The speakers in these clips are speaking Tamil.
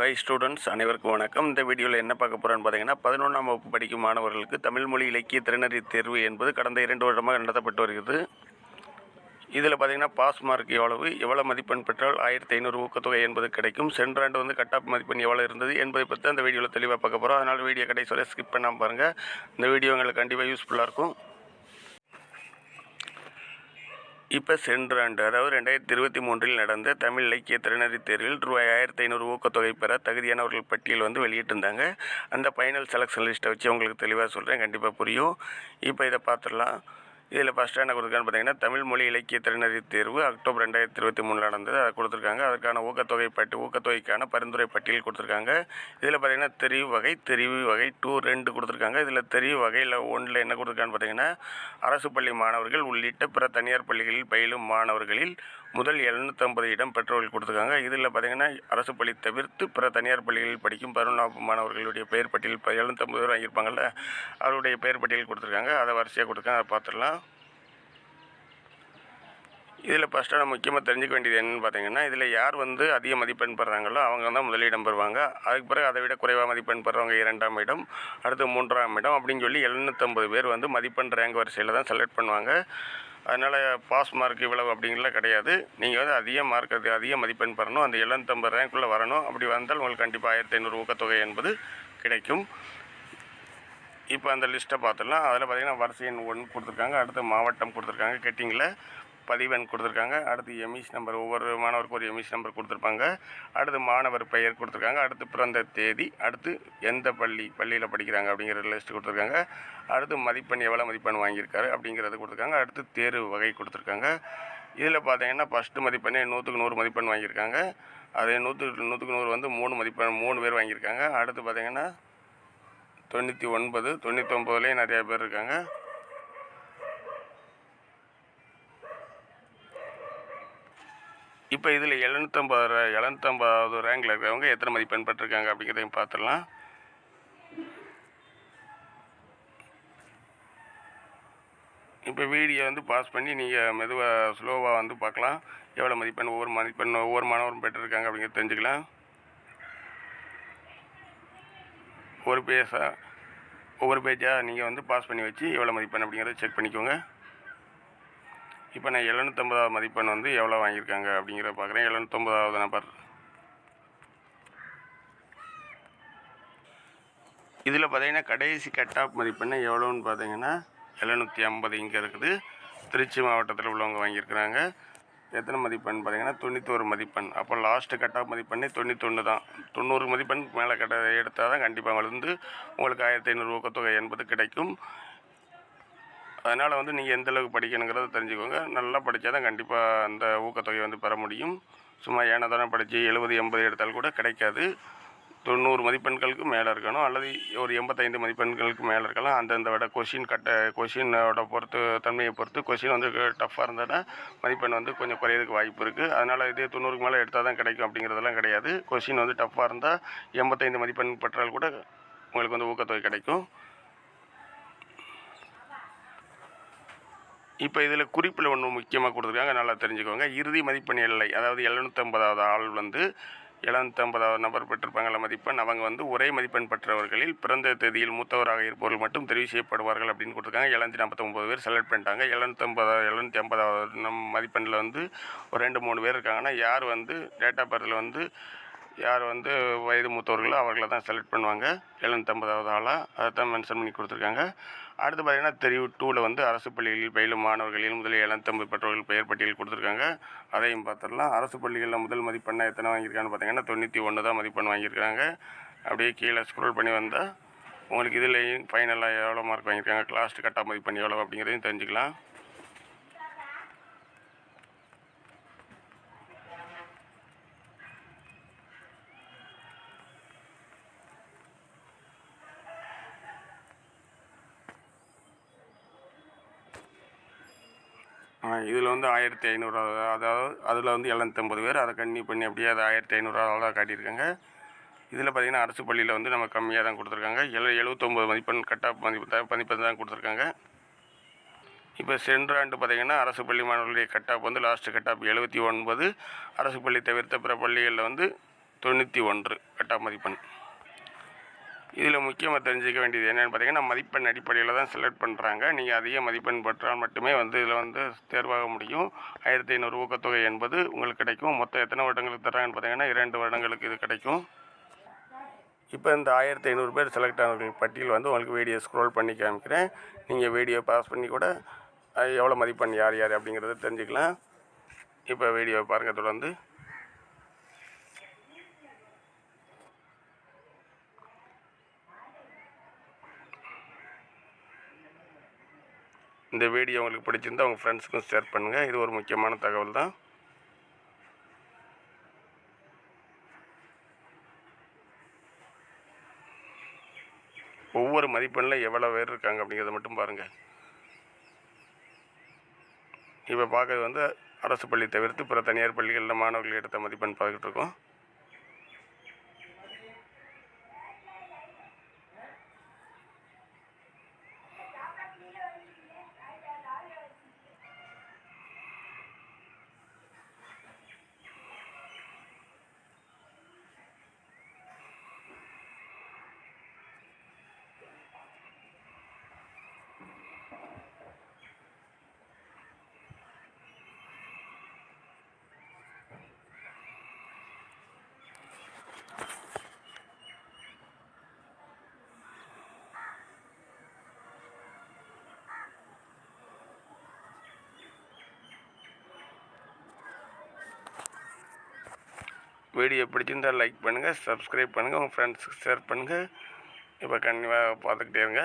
ஹாய் ஸ்டூடெண்ட்ஸ் அனைவருக்கும் வணக்கம். இந்த வீடியோவில் என்ன பார்க்க போகிறோன்னு பார்த்தீங்கன்னா பதினொன்றாம் வகுப்பு படிக்கும் மாணவர்களுக்கு தமிழ் மொழி இலக்கிய திறனறி தேர்வு என்பது கடந்த இரண்டு வருடமாக நடத்தப்பட்டு வருகிறது. இதில் பார்த்தீங்கன்னா பாஸ் மார்க் எவ்வளவு எவ்வளோ மதிப்பெண் பெற்றால் ஆயிரத்தி ஐநூறு ஊக்கத்தொகை என்பது கிடைக்கும் சென்ற ஆண்டு வந்து கட் ஆஃப் மதிப்பெண் எவ்வளோ இருந்தது என்பதை பற்றி அந்த வீடியோவில் தெளிவாக பார்க்க போகிறோம் அதனால் வீடியோ கடைசி வரை ஸ்கிப் பண்ணாமல் பாருங்கள் இந்த வீடியோ உங்களுக்கு கண்டிப்பாக யூஸ்ஃபுல்லாக இருக்கும். இப்போ சென்ற ஆண்டு அதாவது ரெண்டாயிரத்தி இருபத்தி மூன்றில் நடந்த தமிழ் இலக்கிய திறனறி தேர்வில் ரூபாய் ஆயிரத்தி ஐநூறு ஊக்கத்தொகை பெற தகுதியானவர்கள் பட்டியல் வந்து வெளியிட்டிருந்தாங்க. அந்த ஃபைனல் செலெக்ஷன் லிஸ்ட்டை வச்சு உங்களுக்கு தெளிவாக சொல்கிறேன் கண்டிப்பாக புரியும். இப்போ இதை பார்த்துடலாம். இதில் ஃபஸ்ட்டு என்ன கொடுத்துருக்கான்னு பார்த்தீங்கன்னா தமிழ் மொழி இலக்கிய திறனறி தேர்வு அக்டோபர் ரெண்டாயிரத்தி இருபத்தி மூணில் நடந்தது. அதை கொடுத்துருக்காங்க. அதுக்கான ஊக்கத்தொகை பட்டி ஊக்கத்தொகைக்கான பரிந்துரை பட்டியல் கொடுத்துருக்காங்க. இதில் பார்த்தீங்கன்னா தெரிவு வகை தெரிவு வகை டூ ரெண்டு கொடுத்துருக்காங்க. இதில் தெரிவு வகையில் ஒன்றில் என்ன கொடுத்துருக்கான்னு பார்த்தீங்கன்னா அரசு பள்ளி மாணவர்கள் உள்ளிட்ட பிற தனியார் பள்ளிகளில் பயிலும் மாணவர்களில் முதல் எழுநூற்றம்பது இடம் பெற்றோர்கள் கொடுத்துருக்காங்க. இதில் பார்த்தீங்கன்னா அரசு பள்ளி தவிர்த்து பிற தனியார் பள்ளிகளில் படிக்கும் பதினொன்றாம் மாணவர்களுடைய பெயர் பட்டியல் எழுநூற்றம்பது பேர் வாங்கியிருப்பாங்கள்ல அவருடைய பெயர் பட்டியல் கொடுத்துருக்காங்க. அதை வரிசையாக கொடுத்துருக்காங்க. அதை பார்த்துடலாம். இதில் ஃபஸ்ட்டாக நம்ம முக்கியமாக தெரிஞ்சுக்க வேண்டியது என்னன்னு பார்த்தீங்கன்னா இதில் யார் வந்து அதிக மதிப்பெண் பெறுறாங்களோ அவங்க தான் முதலிடம் பெறுவாங்க அதுக்கு பிறகு அதை விட குறைவாக மதிப்பெண் பெறுறவங்க இரண்டாம் இடம் அடுத்து மூன்றாம் இடம் அப்படின்னு சொல்லி எழுநூற்றம்பது பேர் வந்து மதிப்பெண் ரேங்க் வரிசையில் தான் செலக்ட் பண்ணுவாங்க. அதனால் பாஸ் மார்க் இவ்வளவு அப்படிங்கிறலாம் கிடையாது. நீங்கள் வந்து அதிக மார்க் அது அதிக மதிப்பெண் பெறணும். அந்த எழுநூற்றம்பது ரேங்க்குள்ளே வரணும். அப்படி வந்தால் உங்களுக்கு கண்டிப்பாக ஆயிரத்தி ஐநூறு ஊக்கத்தொகை என்பது கிடைக்கும். இப்போ அந்த லிஸ்ட்டை பார்த்துடலாம். அதில் பார்த்தீங்கன்னா வரிசை எண் ஒன்று கொடுத்துருக்காங்க. அடுத்து மாவட்டம் கொடுத்துருக்காங்க. கெட்டிங்கில் பதிவெண் கொடுத்துருக்காங்க. அடுத்து எமிஸ் நம்பர் ஒவ்வொரு மாணவருக்கும் ஒரு எமிஸ் நம்பர் கொடுத்துருப்பாங்க. அடுத்து மாணவர் பெயர் கொடுத்துருக்காங்க. அடுத்து பிறந்த தேதி அடுத்து எந்த பள்ளி பள்ளியில் படிக்கிறாங்க அப்படிங்கிற லிஸ்ட் கொடுத்துருக்காங்க. அடுத்து மதிப்பெண் எவ்வளோ மதிப்பெண் வாங்கியிருக்காரு அப்படிங்கிறது கொடுத்துருக்காங்க. அடுத்து தேர்வு வகை கொடுத்துருக்காங்க. இதில் பார்த்தீங்கன்னா ஃபஸ்ட்டு மதிப்பெண்ணே நூற்றுக்கு நூறு மதிப்பெண் வாங்கியிருக்காங்க. அதே நூற்றுக்கு நூற்றுக்கு நூறு வந்து மூணு மதிப்பெண் மூணு பேர் வாங்கியிருக்காங்க. அடுத்து பார்த்தீங்கன்னா தொண்ணூற்றி ஒன்பது தொண்ணூற்றி ஒம்பதுலேயும் நிறையா பேர் இருக்காங்க. இப்போ இதில் எழுநூற்றம்பது எழுநூற்றம்பதாவது ரேங்கில் இருக்கிறவங்க எத்தனை மதிப்பெண் பெற்றிருக்காங்க அப்படிங்கிறதையும் பார்த்துடலாம். இப்போ வீடியோ வந்து பாஸ் பண்ணி நீங்கள் மெதுவாக ஸ்லோவாக வந்து பார்க்கலாம். எவ்வளோ மதிப்பெண் ஒவ்வொரு மதிப்பெண் ஒவ்வொரு மாணவரும் பெற்றிருக்காங்க அப்படிங்கிறத தெரிஞ்சுக்கலாம். ஒரு பேஸாக ஒவ்வொரு பேஜாக நீங்கள் வந்து பாஸ் பண்ணி வச்சு எவ்வளோ மதிப்பெண் அப்படிங்கிறத செக் பண்ணிக்கோங்க. இப்போ நான் எழுநூற்றம்பதாவது மதிப்பெண் வந்து எவ்வளோ வாங்கியிருக்காங்க அப்படிங்கிற பார்க்குறேன். எழுநூற்றம்பதாவது நபர் இதில் பார்த்தீங்கன்னா கடைசி கட் ஆஃப் மதிப்பெண்ணு எவ்வளோன்னு பார்த்தீங்கன்னா எழுநூற்றி ஐம்பது இங்கே இருக்குது. திருச்சி மாவட்டத்தில் உள்ளவங்க வாங்கியிருக்கிறாங்க. எத்தனை மதிப்பெண் பார்த்தீங்கன்னா தொண்ணூத்தோரு மதிப்பெண். அப்போ லாஸ்ட்டு கட் ஆஃப் மதிப்பெண்ணே தொண்ணூத்தொன்று தான். தொண்ணூறு மதிப்பெண் மேலே கட்ட எடுத்தால் தான் கண்டிப்பாக உங்களுக்கு வந்து உங்களுக்கு ஆயிரத்தி ஐநூறு ஊக்கத்தொகை என்பது கிடைக்கும். அதனால் வந்து நீங்கள் எந்தளவுக்கு படிக்கணுங்கிறத தெரிஞ்சுக்கோங்க. நல்லா படித்தா தான் கண்டிப்பாக அந்த ஊக்கத்தொகை வந்து பெற முடியும். சும்மா ஏனதானே படித்து எழுபது எண்பது எடுத்தால் கூட கிடைக்காது. தொண்ணூறு மதிப்பெண்களுக்கு மேலே இருக்கணும். அல்லது ஒரு எண்பத்தைந்து மதிப்பெண்களுக்கு மேலே இருக்கலாம். அந்தந்த விட கொஷின் கட்ட கொஷினோட பொறுத்து தன்மையை பொறுத்து கொஷின் வந்து டஃப்பாக இருந்ததுன்னா மதிப்பெண் வந்து கொஞ்சம் குறையிறதுக்கு வாய்ப்பு இருக்குது அதனால் இதே தொண்ணூறுக்கு மேலே எடுத்தால் தான் கிடைக்கும் அப்படிங்கிறதெல்லாம் கிடையாது. கொஷின் வந்து டஃப்பாக இருந்தால் எண்பத்தைந்து மதிப்பெண் பெற்றால் கூட உங்களுக்கு வந்து ஊக்கத்தொகை கிடைக்கும். இப்போ இதில் குறிப்பில் ஒன்று முக்கியமாக கொடுத்துருக்காங்க நல்லா தெரிஞ்சுக்கோங்க. இறுதி மதிப்பெண் எல்லை அதாவது எழுநூற்றம்பதாவது ஆள் வந்து எழுநூற்றம்பதாவது நபர் பெற்றிருப்பாங்கள மதிப்பெண். அவங்க வந்து ஒரே மதிப்பெண் பெற்றவர்களில் பிறந்த தேதியில் மூத்தவராக இருப்பவர்கள் மட்டும் தெரிவு செய்யப்படுவார்கள் அப்படின்னு கொடுத்துருக்காங்க. எழுநூற்றி நாற்பத்தொம்பது பேர் செலக்ட் பண்ணிட்டாங்க. எழுநூற்றம்பதாவது எழுநூற்றி ஐம்பதாவது நம் மதிப்பெண்ணில் வந்து ஒரு ரெண்டு மூணு பேர் இருக்காங்கன்னா யார் வந்து டேட் ஆஃப் பர்த்தில் வந்து யார் வந்து வயது மூத்தவர்களோ அவர்களை தான் செலக்ட் பண்ணுவாங்க. எழுநூற்றம்பதாவது ஆளாக அதை தான் மென்ஷன் பண்ணி கொடுத்துருக்காங்க. அடுத்து பார்த்தீங்கன்னா தெரிவு டூவில் வந்து அரசு பள்ளிகளில் பயிலும் மாணவர்களில் முதலில் எழுநூற்றம்பது பெற்றோர்கள் பெயர் பட்டியல் கொடுத்துருக்காங்க. அதையும் பார்த்துடலாம் அரசு பள்ளிகளில் முதல் மதிப்பெண்ணை எத்தனை வாங்கியிருக்கான்னு பார்த்தீங்கன்னா தொண்ணூற்றி ஒன்று தான் மதிப்பெண் வாங்கியிருக்காங்க. அப்படியே கீழே ஸ்க்ரோல் பண்ணி வந்தால் உங்களுக்கு இதுலேயும் ஃபைனலாக எவ்வளோ மார்க் வாங்கியிருக்காங்க? கிளாஸ்ட் கட்டாக மதிப்பெண் எவ்வளோ அப்படிங்கிறதையும் தெரிஞ்சுக்கலாம். இதில் வந்து ஆயிரத்தி ஐநூறு அதாவது அதில் வந்து எழுநூத்தம்பது பேர். அதை கண்ணி பண்ணி அப்படியே அதை ஆயிரத்தி ஐநூறுரூவா காட்டியிருக்காங்க. இதில் பார்த்தீங்கன்னா அரசு பள்ளியில் வந்து நம்ம கம்மியாக தான் கொடுத்துருக்காங்க. எழு எழுபத்தொம்பது மதிப்பெண் கட்டாப் மதிப்பு தான் மதிப்பெண் தான் கொடுத்துருக்காங்க. இப்போ சென்ற ஆண்டு பார்த்திங்கன்னா அரசு பள்ளி மாணவர்களுடைய கட்டாப் வந்து லாஸ்ட்டு கட்டாப் எழுபத்தி ஒன்பது. அரசு பள்ளி தவிர்த்த பிற பள்ளிகளில் வந்து தொண்ணூற்றி ஒன்று கட்டாப் மதிப்பெண். இதில் முக்கியமாக தெரிஞ்சுக்க வேண்டியது என்னென்னு பார்த்தீங்கன்னா மதிப்பெண் அடிப்படையில் தான் செலக்ட் பண்ணுறாங்க நீங்கள் அதிக மதிப்பெண் பெற்றால் மட்டுமே வந்து இதில் வந்து தேர்வாக முடியும். ஆயிரத்தி ஐநூறு ஊக்கத்தொகை என்பது உங்களுக்கு கிடைக்கும். மொத்தம் எத்தனை வருடங்களுக்கு தர்றாங்கன்னு பார்த்தீங்கன்னா இரண்டு வருடங்களுக்கு இது கிடைக்கும். இப்போ இந்த ஆயிரத்தி ஐநூறு பேர் செலக்ட் ஆனவர்கள் பட்டியல் வந்து உங்களுக்கு வீடியோ ஸ்க்ரோல் பண்ணி காமிக்கிறேன். நீங்கள் வீடியோ பாஸ் பண்ணி கூட எவ்வளோ மதிப்பெண் யார் யார் அப்படிங்கிறத தெரிஞ்சுக்கலாம். இப்போ வீடியோ பாருங்கள் தொடர்ந்து. இந்த வீடியோ உங்களுக்கு பிடிச்சிருந்தா உங்கள் ஃப்ரெண்ட்ஸுக்கும் ஷேர் பண்ணுங்கள் இது ஒரு முக்கியமான தகவல் தான். ஒவ்வொரு மதிப்பெண்ணில் எவ்வளோ பேர் இருக்காங்க அப்படிங்கிறத மட்டும் பாருங்கள் இப்போ பார்க்கறது வந்து அரசு பள்ளி தவிர்த்து பிற தனியார் பள்ளிகளில் மாணவர்கள் எடுத்த மதிப்பெண் பார்த்துட்டு இருக்கோம். வீடியோ பிடிச்சிருந்தா லைக் பண்ணுங்கள் சப்ஸ்கிரைப் பண்ணுங்கள் உங்கள் ஃப்ரெண்ட்ஸுக்கு ஷேர் பண்ணுங்கள் இப்போ கண்டிப்பாக பார்த்துக்கிட்டே இருங்க.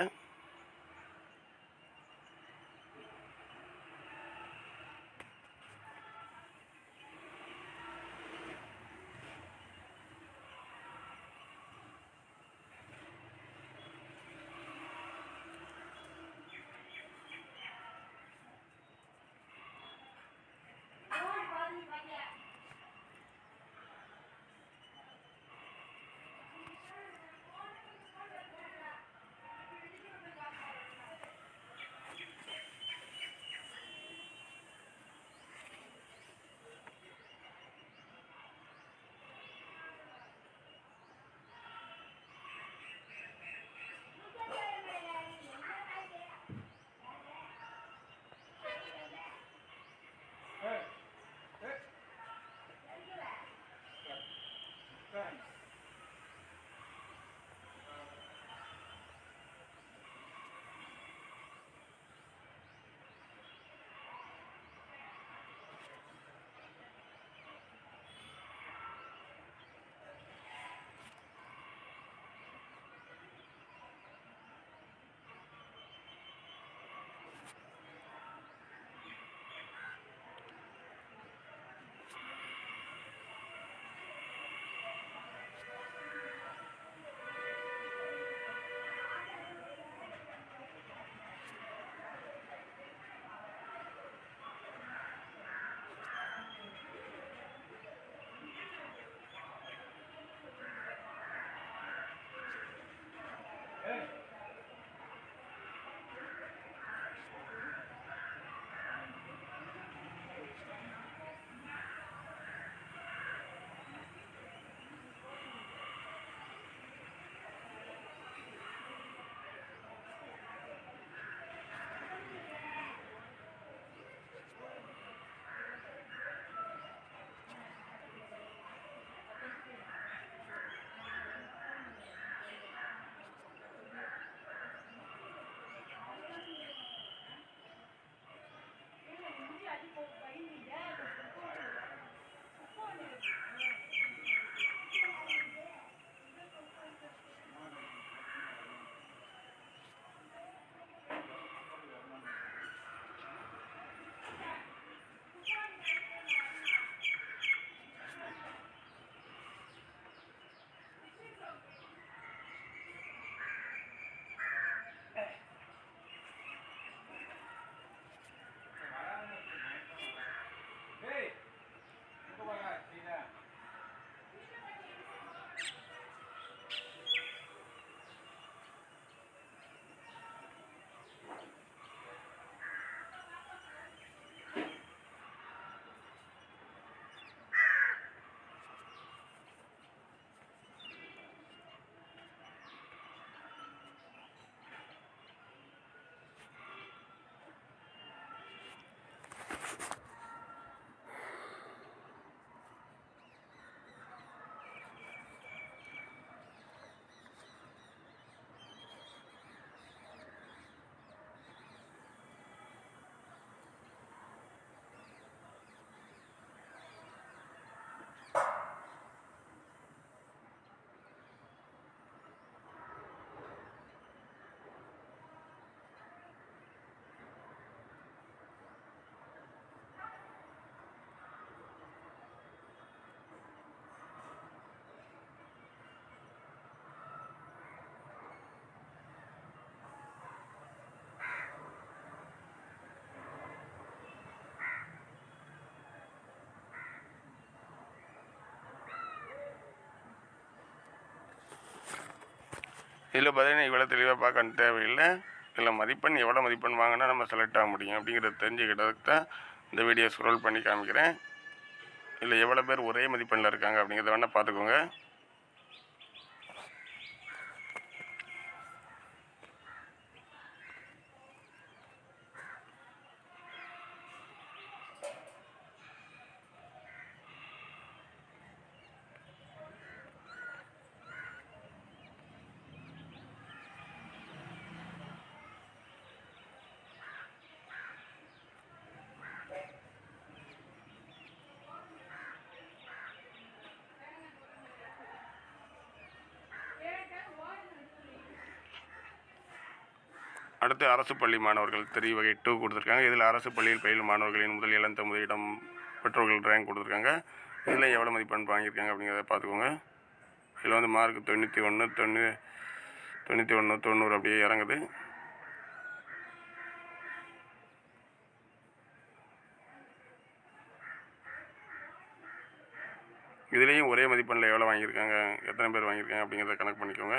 இதில் பார்த்தீங்கன்னா இவ்வளோ தெளிவாக பார்க்க தேவையில்லை. இதில் மதிப்பெண் எவ்வளோ மதிப்பெண் வாங்கினா நம்ம செலக்ட் ஆக முடியும் அப்படிங்கிறத தெரிஞ்சுக்கிட்டதுக்கு தான் இந்த வீடியோ ஸ்க்ரோல் பண்ணி காமிக்கிறேன். இதில் எவ்வளோ பேர் ஒரே மதிப்பெண்ணில் இருக்காங்க அப்படிங்கிறத வேணால் பார்த்துக்கோங்க. அடுத்து அரசு பள்ளி மாணவர்கள் தெரிய வகை டூ கொடுத்துருக்காங்க. இதில் அரசு பள்ளியில் பயிலும் மாணவர்களின் முதல் இளந்தொம்பது இடம் பெற்றோர்கள் ரேங்க் கொடுத்துருக்காங்க. இதில் எவ்வளோ மதிப்பெண் வாங்கியிருக்காங்க அப்படிங்கிறத பார்த்துக்கோங்க. இதில் வந்து மார்க் தொண்ணூற்றி ஒன்று தொண்ணூ தொண்ணூற்றி ஒன்று தொண்ணூறு அப்படியே இறங்குது. இதுலேயும் ஒரே மதிப்பெண்ணில் எவ்வளோ வாங்கியிருக்காங்க? எத்தனை பேர் வாங்கியிருக்காங்க அப்படிங்கிறத கணக்கு பண்ணிக்கோங்க.